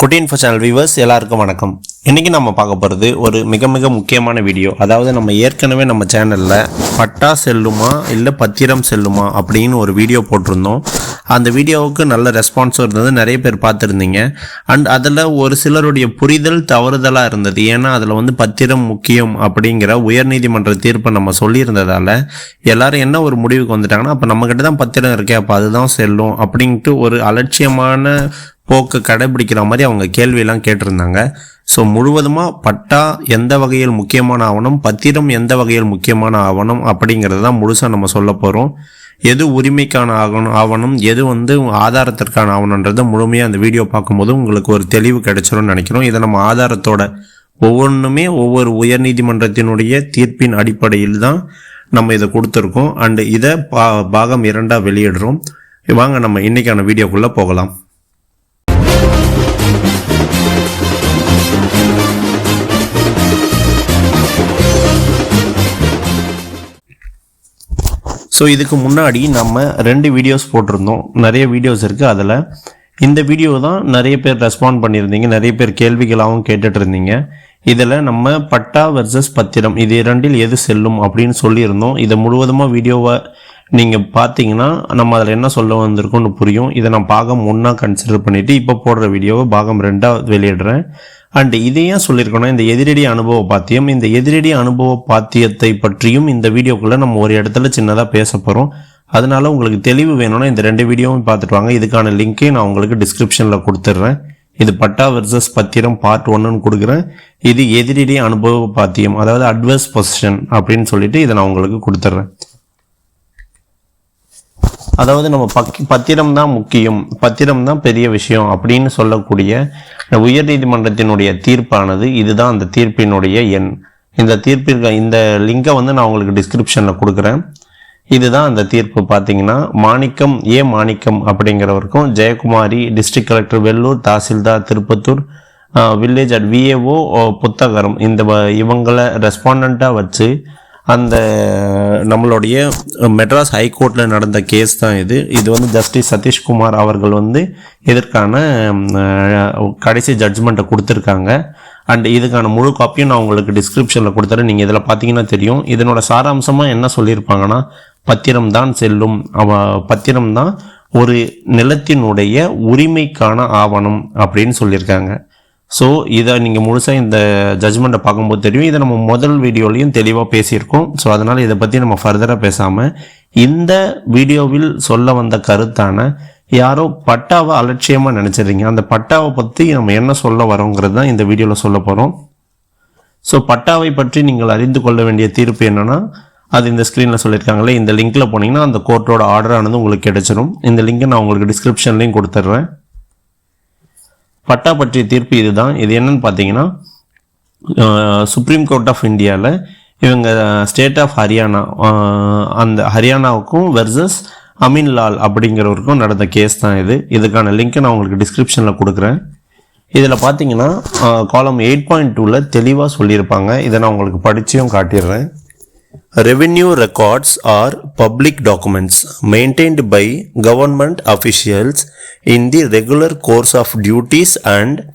குட்டி info channel viewers எல்லாருக்கும் வணக்கம். இன்றைக்கி நம்ம பார்க்க போகிறது ஒரு மிக மிக முக்கியமான வீடியோ அதாவது நம்ம ஏற்கனவே நம்ம சேனலில் பட்டா செல்லுமா இல்லை பத்திரம் செல்லுமா அப்படின்னு ஒரு வீடியோ போட்டிருந்தோம். அந்த வீடியோவுக்கு நல்ல ரெஸ்பான்ஸும் இருந்தது. நிறைய பேர் பார்த்துருந்தீங்க. அண்ட் அதில் ஒரு சிலருடைய புரிதல் தவறுதலாக இருந்தது. ஏன்னா அதில் வந்து பத்திரம் முக்கியம் அப்படிங்கிற உயர்நீதிமன்ற தீர்ப்பை நம்ம சொல்லியிருந்ததால் எல்லாரும் என்ன ஒரு முடிவுக்கு வந்துட்டாங்கன்னா அப்போ நம்மக்கிட்ட தான் பத்திரம் இருக்கே அப்போ அதுதான் செல்லும். அப்படின்ட்டு ஒரு அலட்சியமான போக்கு கடைபிடிக்கிற மாதிரி அவங்க கேள்வியெல்லாம் கேட்டிருந்தாங்க. ஸோ முழுவதுமாக பட்டா எந்த வகையில் முக்கியமான ஆவணம் பத்திரம் எந்த வகையில் முக்கியமான ஆவணம் அப்படிங்கிறது தான் முழுசாக நம்ம சொல்ல போகிறோம் எது உரிமைக்கான ஆகணும் ஆவணம் எது வந்து ஆதாரத்திற்கான ஆவணன்றது முழுமையாக அந்த வீடியோ பார்க்கும்போது உங்களுக்கு ஒரு தெளிவு கிடைச்சிரும்னு நினைக்கிறோம். இதை நம்ம ஆதாரத்தோட ஒவ்வொன்றுமே ஒவ்வொரு உயர்நீதிமன்றத்தினுடைய தீர்ப்பின் அடிப்படையில் தான் நம்ம இதை கொடுத்துருக்கோம். அண்டு இதை பா பாகம் இரண்டாக வெளியிடுறோம். வாங்க நம்ம இன்றைக்கான வீடியோக்குள்ளே போகலாம். ஸோ இதுக்கு முன்னாடி நம்ம ரெண்டு வீடியோஸ் போட்டிருந்தோம். நிறைய வீடியோஸ் இருக்குது அதில். இந்த வீடியோ தான் நிறைய பேர் ரெஸ்பாண்ட் பண்ணியிருந்தீங்க. நிறைய பேர் கேள்விகளாகவும் கேட்டுட்டு இருந்தீங்க இதில் நம்ம பட்டா வெர்சஸ் பத்திரம் இது இரண்டில் எது செல்லும் அப்படின்னு சொல்லியிருந்தோம். இதை முழுவதுமாக வீடியோவை நீங்கள் பார்த்தீங்கன்னா நம்ம அதில் என்ன சொல்ல வந்திருக்கோம்னு புரியும். இதை நான் பாகம் ஒன்றா கன்சிடர் பண்ணிவிட்டு இப்போ போடுற வீடியோவை பாகம் ரெண்டாக வெளியிடுறேன். அண்ட் இதை ஏன் சொல்லியிருக்கோன்னா இந்த எதிரடி அனுபவ பாத்தியம் இந்த எதிரடி அனுபவ பாத்தியத்தை பற்றியும் இந்த வீடியோக்குள்ளே நம்ம ஒரு இடத்துல சின்னதாக பேச போகிறோம் அதனால உங்களுக்கு தெளிவு வேணும்னா இந்த ரெண்டு வீடியோவும் பார்த்துட்டு வாங்க. இதுக்கான லிங்க்கே நான் உங்களுக்கு டிஸ்கிரிப்ஷனில் கொடுத்துட்றேன். இது பட்டா வெர்சஸ் பத்திரம் பார்ட் ஒன்னுன்னு கொடுக்குறேன். இது எதிரடி அனுபவ பாத்தியம் அதாவது அட்வர்ஸ் பொசிஷன் அப்படின்னு சொல்லிட்டு இதை நான் உங்களுக்கு கொடுத்துட்றேன். அதாவது நம்ம பக்கி பத்திரம் தான் முக்கியம். பத்திரம் தான் பெரிய விஷயம் அப்படின்னு சொல்லக்கூடிய உயர்நீதிமன்றத்தினுடைய தீர்ப்பானது இதுதான் அந்த தீர்ப்பினுடைய எண். இந்த தீர்ப்பிற்கு இந்த லிங்கை வந்து நான் உங்களுக்கு டிஸ்கிரிப்ஷனில் கொடுக்குறேன். இதுதான் அந்த தீர்ப்பு பார்த்தீங்கன்னா மாணிக்கம் ஏ மாணிக்கம் அப்படிங்கிறவருக்கும் Jayakumari district collector Vellur tahsildar Tirupattur village at VAO Puthagaram. இந்த இவங்களை ரெஸ்பாண்டண்ட்டாக வச்சு அந்த நம்மளுடைய மெட்ராஸ் ஹைகோர்ட்டில் நடந்த கேஸ் தான் இது. இது வந்து ஜஸ்டிஸ் சதீஷ்குமார் அவர்கள் வந்து இதற்கான கடைசி ஜட்ஜ்மெண்ட்டை கொடுத்துருக்காங்க. அண்ட் இதுக்கான முழு காப்பியும் நான் உங்களுக்கு டிஸ்கிரிப்ஷனில் கொடுத்துறேன். நீங்கள் இதில் பார்த்தீங்கன்னா தெரியும். இதனோட சாராம்சமாக என்ன சொல்லியிருப்பாங்கன்னா பத்திரம் தான் செல்லும். அவ பத்திரம் தான் ஒரு நிலத்தினுடைய உரிமைக்கான ஆவணம் அப்படின்னு சொல்லியிருக்காங்க. ஸோ இதை நீங்கள் முழுசாக இந்த ஜட்ஜ்மெண்ட்டை பார்க்கும்போது தெரியும். இதை நம்ம முதல் வீடியோலையும் தெளிவாக பேசியிருக்கோம். ஸோ அதனால் இதை பற்றி நம்ம ஃபர்தராக பேசாமல் இந்த வீடியோவில் சொல்ல வந்த கருத்தான யாரோ பட்டாவை அலட்சியமாக நினச்சிடுறீங்க. அந்த பட்டாவை பற்றி நம்ம என்ன சொல்ல வரோங்கிறது தான் இந்த வீடியோவில் சொல்ல போகிறோம் ஸோ பட்டாவை பற்றி நீங்கள் அறிந்து கொள்ள வேண்டிய தீர்ப்பு என்னென்னா அது இந்த ஸ்க்ரீனில் சொல்லியிருக்காங்களே இந்த லிங்க்கில் போனீங்கன்னா அந்த கோர்ட்டோட ஆர்டரானது உங்களுக்கு கிடைச்சிடும் இந்த லிங்கை நான் உங்களுக்கு டிஸ்கிரிப்ஷன்லேயும் கொடுத்துட்றேன் பட்டா பற்றிய தீர்ப்பு இதுதான். இது என்னன்னு பார்த்தீங்கன்னா சுப்ரீம் கோர்ட் ஆஃப் இந்தியாவில் இவங்க ஸ்டேட் ஆஃப் ஹரியானா அந்த ஹரியானாவுக்கும் வெர்சஸ் அமீன் லால் அப்படிங்கிறவருக்கும் நடந்த கேஸ் தான் இது. இதுக்கான லிங்க்கை நான் உங்களுக்கு டிஸ்கிரிப்ஷனில் கொடுக்குறேன். இதில் பார்த்தீங்கன்னா காலம் எயிட் பாயிண்ட் டூவில் தெளிவாக சொல்லியிருப்பாங்க. இதை நான் உங்களுக்கு படிச்சியும் காட்டிடுறேன். Revenue records are public documents maintained by government officials in the regular course of duties and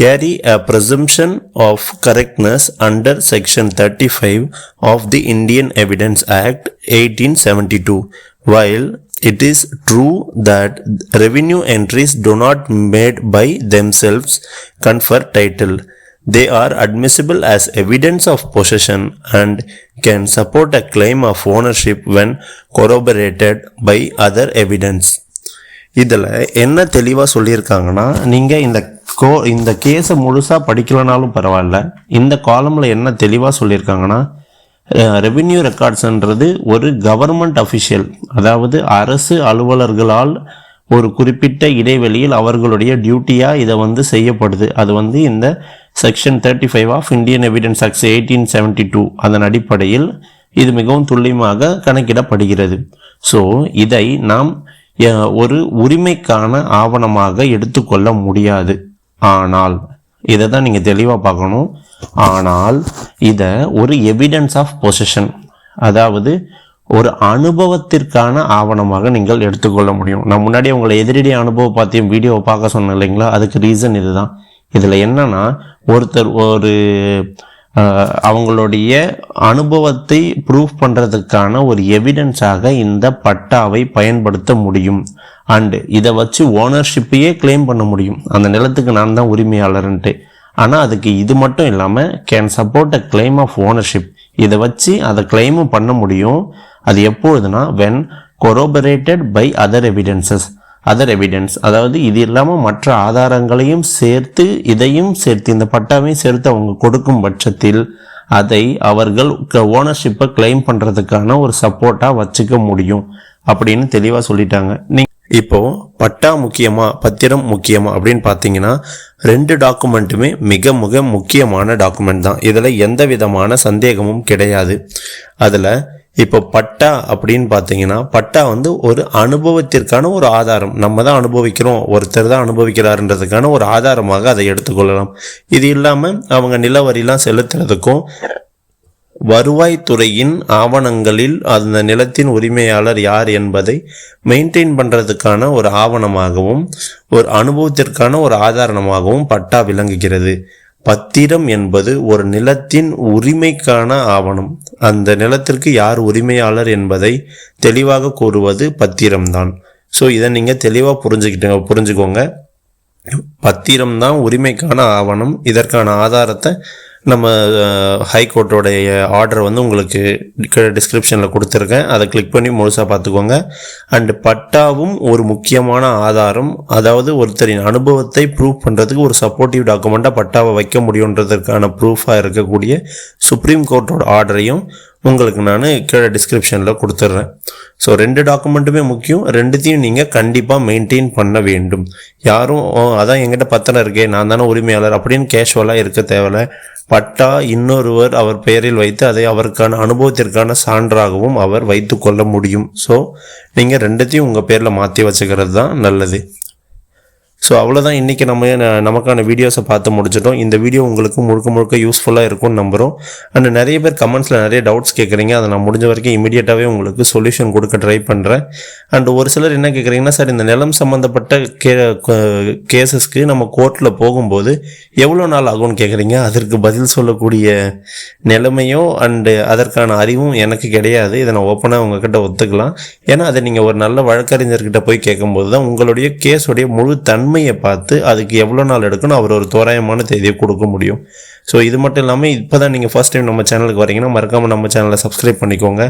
carry a presumption of correctness under section 35 of the Indian Evidence Act 1872 while it is true that revenue entries do not made by themselves confer title they are admissible as evidence of possession and can support a claim of ownership when corroborated by other evidence. இதில் என்ன தெளிவாக சொல்லியிருக்காங்கன்னா நீங்கள் இந்த கோ இந்த கேஸை முழுசாக படிக்கலனாலும் பரவாயில்ல. இந்த காலமில் என்ன தெளிவாக சொல்லியிருக்காங்கன்னா ரெவின்யூ ரெக்கார்ட்ஸ்ன்றது ஒரு கவர்மெண்ட் அஃபிஷியல் அதாவது அரசு அலுவலர்களால் ஒரு குறிப்பிட்ட இடைவெளியில் அவர்களுடைய டியூட்டியாக இதை வந்து செய்யப்படுது. அது வந்து இந்த section thirty five of Indian evidence act eighteen seventy two அதன் அடிப்படையில் இது மிகவும் துல்லியமாக கணக்கிடப்படுகிறது. ஸோ இதை நாம் ஒரு உரிமைக்கான ஆவணமாக எடுத்துக்கொள்ள முடியாது. ஆனால் இதை தான் நீங்கள் தெளிவாக பார்க்கணும். ஆனால் இதை ஒரு எவிடன்ஸ் ஆஃப் பொசிஷன் அதாவது ஒரு அனுபவத்திற்கான ஆவணமாக நீங்கள் எடுத்துக்கொள்ள முடியும். நான் முன்னாடி உங்களை எதிரடி அனுபவம் பார்த்தையும் வீடியோவை பார்க்க சொன்னேன் இல்லைங்களா? அதுக்கு ரீசன் இதுதான். இதில் என்னன்னா ஒருத்தர் ஒரு அவங்களுடைய அனுபவத்தை ப்ரூஃப் பண்ணுறதுக்கான ஒரு எவிடன்ஸாக இந்த பட்டாவை பயன்படுத்த முடியும். அண்டு இதை வச்சு ஓனர்ஷிப்பையே கிளைம் பண்ண முடியும். அந்த நிலத்துக்கு நான் தான் உரிமையாளர்ன்ட்டு. ஆனால் அதுக்கு இது மட்டும் இல்லாமல் can support a claim of ownership இதை வச்சு அதை கிளைமும் பண்ண முடியும். அது எப்பொழுதுனா when corroborated by other evidences other evidence அதாவது இது இல்லாமல் மற்ற ஆதாரங்களையும் சேர்த்து இதையும் சேர்த்து இந்த பட்டாவையும் சேர்த்து அவங்க கொடுக்கும் பட்சத்தில் அதை அவர்கள் ஓனர்ஷிப்பை கிளைம் பண்ணுறதுக்கான ஒரு சப்போர்ட்டாக வச்சுக்க முடியும் அப்படின்னு தெளிவாக சொல்லிட்டாங்க. நீ இப்போ பட்டா முக்கியமா பத்திரம் முக்கியமா அப்படின்னு பார்த்தீங்கன்னா ரெண்டு டாக்குமெண்ட்டுமே மிக மிக முக்கியமான டாக்குமெண்ட் தான். இதில் எந்த விதமான சந்தேகமும் கிடையாது. அதில் இப்போ பட்டா அப்படின்னு பார்த்தீங்கன்னா பட்டா வந்து ஒரு அனுபவத்திற்கான ஒரு ஆதாரம். நம்ம தான் அனுபவிக்கிறோம். ஒருத்தர் தான் அனுபவிக்கிறாருன்றதுக்கான ஒரு ஆதாரமாக அதை எடுத்துக்கொள்ளலாம். இது இல்லாமல் அவங்க நிலவரிலாம் செலுத்துறதுக்கும் வருவாய்த்துறையின் ஆவணங்களில் அந்த நிலத்தின் உரிமையாளர் யார் என்பதை மெயின்டைன் பண்ணுறதுக்கான ஒரு ஆவணமாகவும் ஒரு அனுபவத்திற்கான ஒரு ஆதாரமாகவும் பட்டா விளங்குகிறது. பத்திரம் என்பது ஒரு நிலத்தின் உரிமைக்கான ஆவணம். அந்த நிலத்திற்கு யார் உரிமையாளர் என்பதை தெளிவாக கூறுவது பத்திரம்தான். ஸோ இதை நீங்கள் தெளிவாக புரிஞ்சுக்கிட்டு புரிஞ்சுக்கோங்க. பத்திரம் தான் உரிமைக்கான ஆவணம். இதற்கான ஆதாரத்தை நம்ம ஹைகோர்ட்டோடைய ஆர்டர் வந்து உங்களுக்கு டிஸ்கிரிப்ஷனில் கொடுத்துருக்கேன். அதை கிளிக் பண்ணி முழுசாக பார்த்துக்கோங்க. அண்டு பட்டாவும் ஒரு முக்கியமான ஆதாரம். அதாவது ஒருத்தரின் அனுபவத்தை ப்ரூவ் பண்ணுறதுக்கு ஒரு சப்போர்ட்டிவ் டாக்குமெண்ட்டாக பட்டாவை வைக்க முடியுன்றதுக்கான ப்ரூஃபாக இருக்கக்கூடிய சுப்ரீம் கோர்ட்டோட ஆர்டரையும் உங்களுக்கு நான் கீழே டிஸ்கிரிப்ஷனில் கொடுத்துட்றேன் ஸோ ரெண்டு டாக்குமெண்ட்டுமே முக்கியம். ரெண்டுத்தையும் நீங்கள் கண்டிப்பாக மெயின்டைன் பண்ண வேண்டும். யாரும் "ஓ, அதான் எங்கிட்ட பத்திரம் இருக்கே நான் தானே உரிமையாளர் அப்படின்னு கேஷுவலாக இருக்க தேவையில்ல. பட்டா இன்னொருவர் அவர் பெயரில் வைத்து அதை அவருக்கான அனுபவத்திற்கான சான்றாகவும் அவர் வைத்து கொள்ள முடியும். ஸோ நீங்கள் ரெண்டுத்தையும் உங்கள் பேரில் மாற்றி வச்சுக்கிறது தான் நல்லது. ஸோ அவ்வளோதான் இன்றைக்கி நம்ம நமக்கான வீடியோஸை பார்த்து முடிச்சிட்டோம். இந்த வீடியோ உங்களுக்கு முழுக்க முழுக்க யூஸ்ஃபுல்லாக இருக்கும்னு நம்புகிறோம் அண்ட் நிறைய பேர் கமெண்ட்ஸில் நிறைய டவுட்ஸ் கேட்குறீங்க அதை நான் முடிஞ்ச வரைக்கும் இமீடியட்டாகவே உங்களுக்கு சொல்யூஷன் கொடுக்க ட்ரை பண்ணுறேன் அண்ட் ஒரு சிலர் என்ன கேட்குறீங்கன்னா சார் இந்த நிலம் சம்மந்தப்பட்ட கே கேசஸ்க்கு நம்ம கோர்ட்டில் போகும்போது எவ்வளோ நாள் ஆகும்னு கேட்குறீங்க அதற்கு பதில் சொல்லக்கூடிய நிலைமையும் அண்டு அதற்கான அறிவும் எனக்கு கிடையாது. இதை நான் ஓப்பனாக உங்ககிட்ட ஒத்துக்கலாம். ஏன்னா அதை நீங்கள் ஒரு நல்ல வழக்கறிஞர்கிட்ட போய் கேட்கும்போது தான் உங்களுடைய கேஸுடைய முழு தன்மை உண்மையை பார்த்து அதுக்கு எவ்வளோ நாள் எடுக்கணும் அவர் ஒரு தோராயமான தேதியை கொடுக்க முடியும். ஸோ இது மட்டும் இல்லாமல் இப்போ தான் நீங்கள் ஃபஸ்ட் டைம் நம்ம சேனலுக்கு வரீங்கன்னா மறக்காமல் நம்ம சேனலை சப்ஸ்கிரைப் பண்ணிக்கோங்க.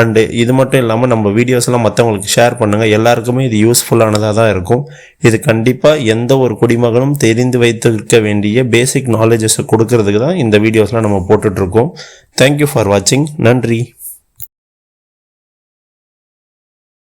அண்டு இது மட்டும் இல்லாமல் நம்ம வீடியோஸ்லாம் மற்றவங்களுக்கு ஷேர் பண்ணுங்கள் எல்லாருக்குமே இது யூஸ்ஃபுல்லானதாக தான் இருக்கும். இது கண்டிப்பாக எந்த ஒரு குடிமகனும் தெரிந்து வைத்திருக்க வேண்டிய பேசிக் நாலேஜஸை கொடுக்கறதுக்கு தான் இந்த வீடியோஸ்லாம் நம்ம போட்டுட்ருக்கோம் தேங்க்யூ ஃபார் வாட்சிங் நன்றி.